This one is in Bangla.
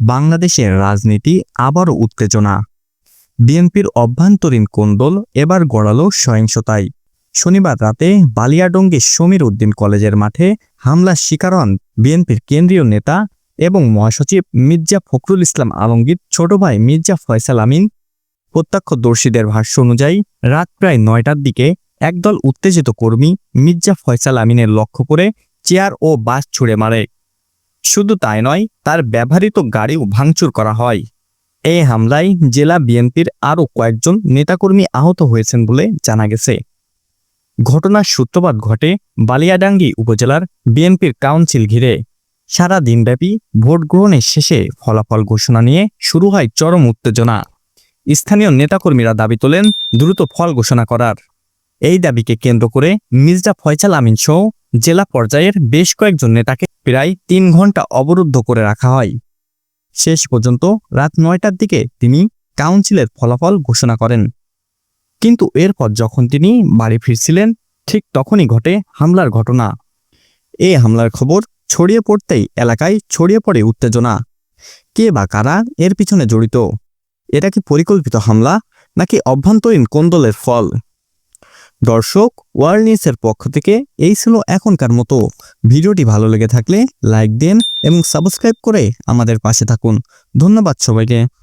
বাংলাদেশের রাজনীতি আবারও উত্তেজনা। বিএনপির অভ্যন্তরীণ কোন্দল এবার গড়ালো সহিংসতায়। শনিবার রাতে বালিয়াডঙ্গি সমীর উদ্দিন কলেজের মাঠে হামলার শিকার হন বিএনপির কেন্দ্রীয় নেতা এবং মহাসচিব মির্জা ফখরুল ইসলাম আলমগীর, ছোট ভাই মির্জা ফয়সাল আমিন। প্রত্যক্ষদর্শীদের ভাষ্য অনুযায়ী, রাত প্রায় নয়টার দিকে একদল উত্তেজিত কর্মী মির্জা ফয়সাল আমিনের লক্ষ্য করে চেয়ার ও বাস ছুড়ে মারে। শুধু তাই নয়, তার ব্যবহৃত গাড়িও ভাঙচুর করা হয়। এই হামলায় জেলা বিএনপির আরও কয়েকজন নেতাকর্মী আহত হয়েছেন বলে জানা গেছে। ঘটনার সূত্রপাত ঘটে বালিয়াডাঙ্গি উপজেলার বিএনপির কাউন্সিল ঘিরে। সারা দিনব্যাপী ভোট গ্রহণের শেষে ফলাফল ঘোষণা নিয়ে শুরু হয় চরম উত্তেজনা। স্থানীয় নেতাকর্মীরা দাবি তোলেন, দ্রুত ফল ঘোষণা করার। এই দাবিকে কেন্দ্র করে মির্জা ফয়সাল আমিন সহ জেলা পর্যায়ের বেশ কয়েকজন নেতাকে প্রায় তিন ঘণ্টা অবরুদ্ধ করে রাখা হয়। শেষ পর্যন্ত রাত নয়টার দিকে তিনি কাউন্সিলের ফলাফল ঘোষণা করেন। কিন্তু এরপর যখন তিনি বাড়ি ফিরছিলেন, ঠিক তখনই ঘটে হামলার ঘটনা। এই হামলার খবর ছড়িয়ে পড়তেই এলাকায় ছড়িয়ে পড়ে উত্তেজনা। কে বা কারা এর পিছনে জড়িত? এটা কি পরিকল্পিত হামলা, নাকি অভ্যন্তরীণ কোন্দলের ফল? দর্শক ওয়ার্ল্ড নিউজের পক্ষ থেকে এই ছিল এখনকার মতো। ভিডিওটি ভালো লেগে থাকলে লাইক দিন এবং সাবস্ক্রাইব করে আমাদের পাশে থাকুন। ধন্যবাদ সবাইকে।